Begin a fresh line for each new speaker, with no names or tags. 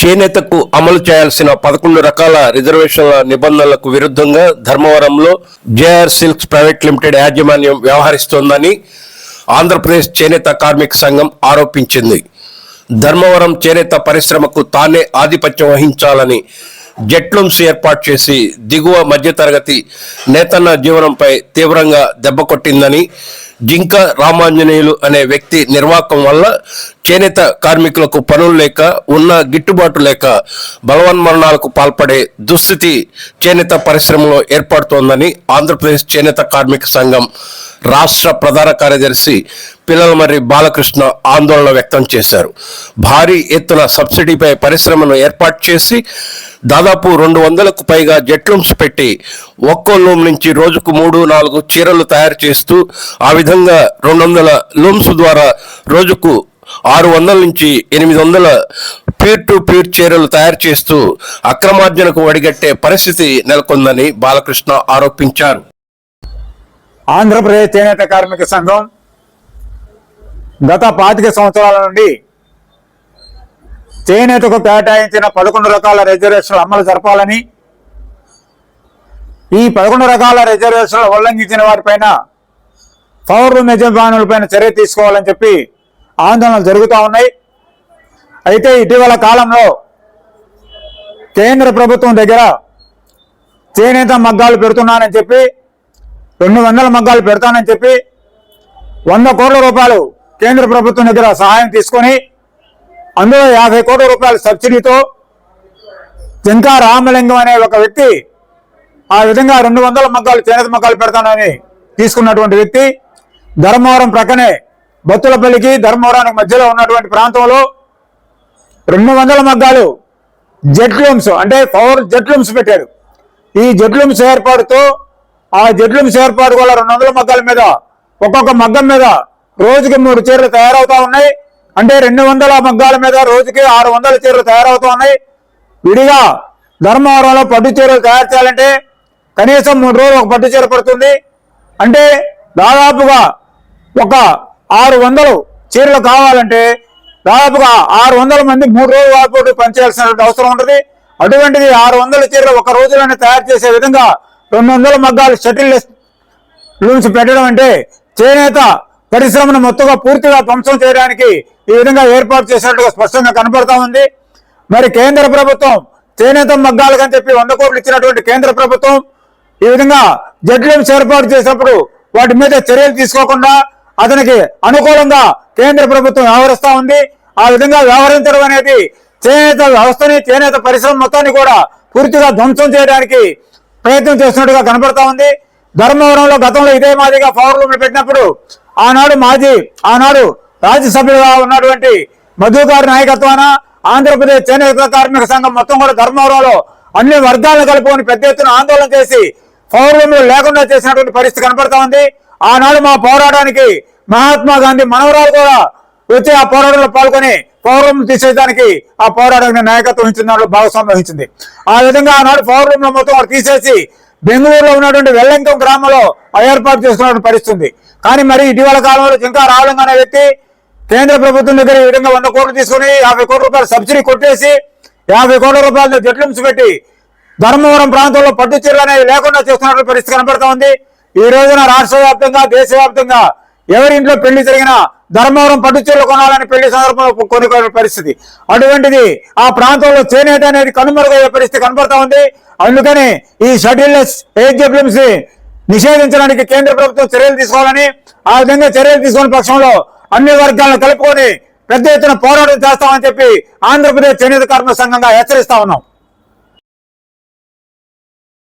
చేనేతకు అమలు చేయాల్సిన పదకొండు రకాల రిజర్వేషన్ల నిబంధనలకు విరుద్ధంగా ధర్మవరంలో జేఆర్ సిల్క్స్ ప్రైవేట్ లిమిటెడ్ యాజమాన్యం వ్యవహరిస్తోందని ఆంధ్రప్రదేశ్ చేనేత కార్మిక సంఘం ఆరోపించింది. ధర్మవరం చేనేత పరిశ్రమకు తానే ఆధిపత్యం వహించాలని జెట్లుమ్స్ ఏర్పాటు చేసి దిగువ మధ్యతరగతి నేతన్న జీవనంపై తీవ్రంగా దెబ్బ కొట్టిందని జింక రామాంజనేయులు అనే వ్యక్తి నిర్వాకం వల్ల చేనేత కార్మికులకు పనులు లేక ఉన్న గిట్టుబాటు లేక బలవన్మరణాలకు పాల్పడే దుస్థితి చేనేత పరిశ్రమలో ఏర్పడుతోందని ఆంధ్రప్రదేశ్ చేనేత కార్మిక సంఘం రాష్ట్ర ప్రధాన కార్యదర్శి పిల్లలమర్రి బాలకృష్ణ ఆందోళన వ్యక్తం చేశారు. భారీ ఎత్తున సబ్సిడీపై పరిశ్రమను ఏర్పాటు చేసి దాదాపు రెండు వందలకు పైగా జెట్లూమ్స్ పెట్టి ఒక్కో లూమ్ నుంచి రోజుకు మూడు నాలుగు చీరలు తయారు చేస్తూ ఆ విధంగా రెండు వందల లోమ్స్ ద్వారా రోజుకు ఆరు వందల నుంచి ఎనిమిది వందల పీర్ టు పీర్ చీరలు తయారు చేస్తూ అక్రమార్జనకు వడిగట్టే పరిస్థితి నెలకొందని బాలకృష్ణ ఆరోపించారు.
ఆంధ్రప్రదేశ్ చేనేత కార్మిక సంఘం గత పాతిక సంవత్సరాల నుండి చేనేతకు కేటాయించిన పదకొండు రకాల రిజర్వేషన్లు అమలు జరపాలని ఈ పదకొండు రకాల రిజర్వేషన్లు ఉల్లంఘించిన వారిపైన పౌరులు యజమానులపైన చర్య తీసుకోవాలని చెప్పి ఆందోళనలు జరుగుతూ ఉన్నాయి. అయితే ఇటీవల కాలంలో కేంద్ర ప్రభుత్వం దగ్గర చేనేత మగ్గాలు పెడుతున్నానని చెప్పి రెండు వందల మగ్గాలు పెడతానని చెప్పి వంద కోట్ల రూపాయలు కేంద్ర ప్రభుత్వం దగ్గర సహాయం తీసుకొని అందులో యాభై కోట్ల రూపాయల సబ్సిడీతో జంకా రామలింగం అనే ఒక వ్యక్తి ఆ విధంగా రెండు వందల మగ్గాలు చేనేత మగ్గాలు పెడతానని తీసుకున్నటువంటి వ్యక్తి ధర్మవరం ప్రక్కనే బత్తులపల్లికి ధర్మవరానికి మధ్యలో ఉన్నటువంటి ప్రాంతంలో రెండు వందల మగ్గాలు జెడ్లూమ్స్ అంటే పవర్ జెడ్లూమ్స్ పెట్టాడు ఈ జెడ్లూమ్స్ ఏర్పాటుతో ఆ జెడ్లూమ్స్ ఏర్పాటు వల్ల రెండు వందల మగ్గాల మీద ఒక్కొక్క మగ్గం మీద రోజుకి మూడు చీరలు తయారవుతా ఉన్నాయి. అంటే రెండు వందల మగ్గాల మీద రోజుకి ఆరు వందల చీరలు తయారవుతా ఉన్నాయి. విడిగా ధర్మవరంలో పట్టు చీరలు తయారు చేయాలంటే కనీసం మూడు రోజులు ఒక పట్టు చీర పడుతుంది. అంటే దాదాపుగా ఒక ఆరు వందలు చీరలు కావాలంటే దాదాపుగా ఆరు వందల మంది మూడు రోజుల పాటు పనిచేయాల్సినటువంటి అవసరం ఉంటుంది. అటువంటిది ఆరు వందల చీరలు ఒక రోజులోనే తయారు చేసే విధంగా రెండు వందల మగ్గాలు షటిల్ లూమ్స్ పెట్టడం అంటే చేనేత పరిశ్రమను మొత్తంగా పూర్తిగా ధ్వంసం చేయడానికి ఈ విధంగా ఏర్పాటు చేసినట్టుగా స్పష్టంగా కనపడతా ఉంది. మరి కేంద్ర ప్రభుత్వం చేనేత మగ్గాలకని చెప్పి వంద కోట్లు ఇచ్చినటువంటి కేంద్ర ప్రభుత్వం ఈ విధంగా జడ్లూమ్స్ ఏర్పాటు చేసినప్పుడు వాటి మీద చర్యలు తీసుకోకుండా అతనికి అనుకూలంగా కేంద్ర ప్రభుత్వం వ్యవహరిస్తా ఉంది. ఆ విధంగా వ్యవహరించడం అనేది చేనేత వ్యవస్థని చేనేత పరిశ్రమ మొత్తాన్ని కూడా పూర్తిగా ధ్వంసం చేయడానికి ప్రయత్నం చేస్తున్నట్టుగా కనపడతా ఉంది. ధర్మవరంలో గతంలో ఇదే మాదిరిగా పవర్ రూమ్లు పెట్టినప్పుడు ఆనాడు మాజీ ఆనాడు రాజ్యసభ్యులుగా ఉన్నటువంటి మధు గారి నాయకత్వాన ఆంధ్రప్రదేశ్ చేనేత కార్మిక సంఘం మొత్తం కూడా ధర్మవరంలో అన్ని వర్గాలను కలుపుకొని పెద్ద ఎత్తున ఆందోళన చేసి పవర్ రూమ్లు లేకుండా చేసినటువంటి పరిస్థితి కనపడతా ఉంది. ఆనాడు మా పోరాటానికి మహాత్మా గాంధీ మనవరాలు కూడా వచ్చి ఆ పోరాటంలో పాల్గొని పౌరం తీసేయడానికి ఆ పోరాటానికి నాయకత్వం వహించిన దాంట్లో భాగస్వామ్యం వహించింది. ఆ విధంగా ఆనాడు పౌరం మొత్తం వాడు తీసేసి బెంగళూరులో ఉన్నటువంటి వెల్లంకం గ్రామంలో ఏర్పాటు చేసుకున్నటువంటి పరిస్థితుంది కానీ మరి ఇటీవల కాలంలో ఇంకా రావడం అనే వ్యక్తి కేంద్ర ప్రభుత్వం దగ్గర ఈ విధంగా వంద కోట్లు తీసుకుని యాభై కోట్ల రూపాయలు సబ్సిడీ కొట్టేసి యాభై కోట్ల రూపాయలతో జట్లు పెట్టి ధర్మవరం ప్రాంతంలో పట్టు చీరలు అనేవి లేకుండా చేస్తున్నటువంటి పరిస్థితి కనబడతా ఉంది ఈ రోజున రాష్ట్ర వ్యాప్తంగా దేశవ్యాప్తంగా ఎవరి ఇంట్లో పెళ్ళి జరిగినా ధర్మవరం పట్టు చీరలు కొనాలని పెళ్ళి సందర్భంలో కొనుక్కునే పరిస్థితి. అటువంటిది ఆ ప్రాంతంలో చేనేత అనేది కనుమరుగయ్యే పరిస్థితి కనబడతా ఉంది అందుకని ఈ షటిల్లెస్ ఏజ్ నిషేధించడానికి కేంద్ర ప్రభుత్వం చర్యలు తీసుకోవాలని ఆ విధంగా చర్యలు తీసుకున్న పక్షంలో అన్ని వర్గాలను కలుపుకొని పెద్ద ఎత్తున పోరాటం చేస్తామని చెప్పి ఆంధ్రప్రదేశ్ చేనేత కార్మిక సంఘంగా హెచ్చరిస్తా ఉన్నాం.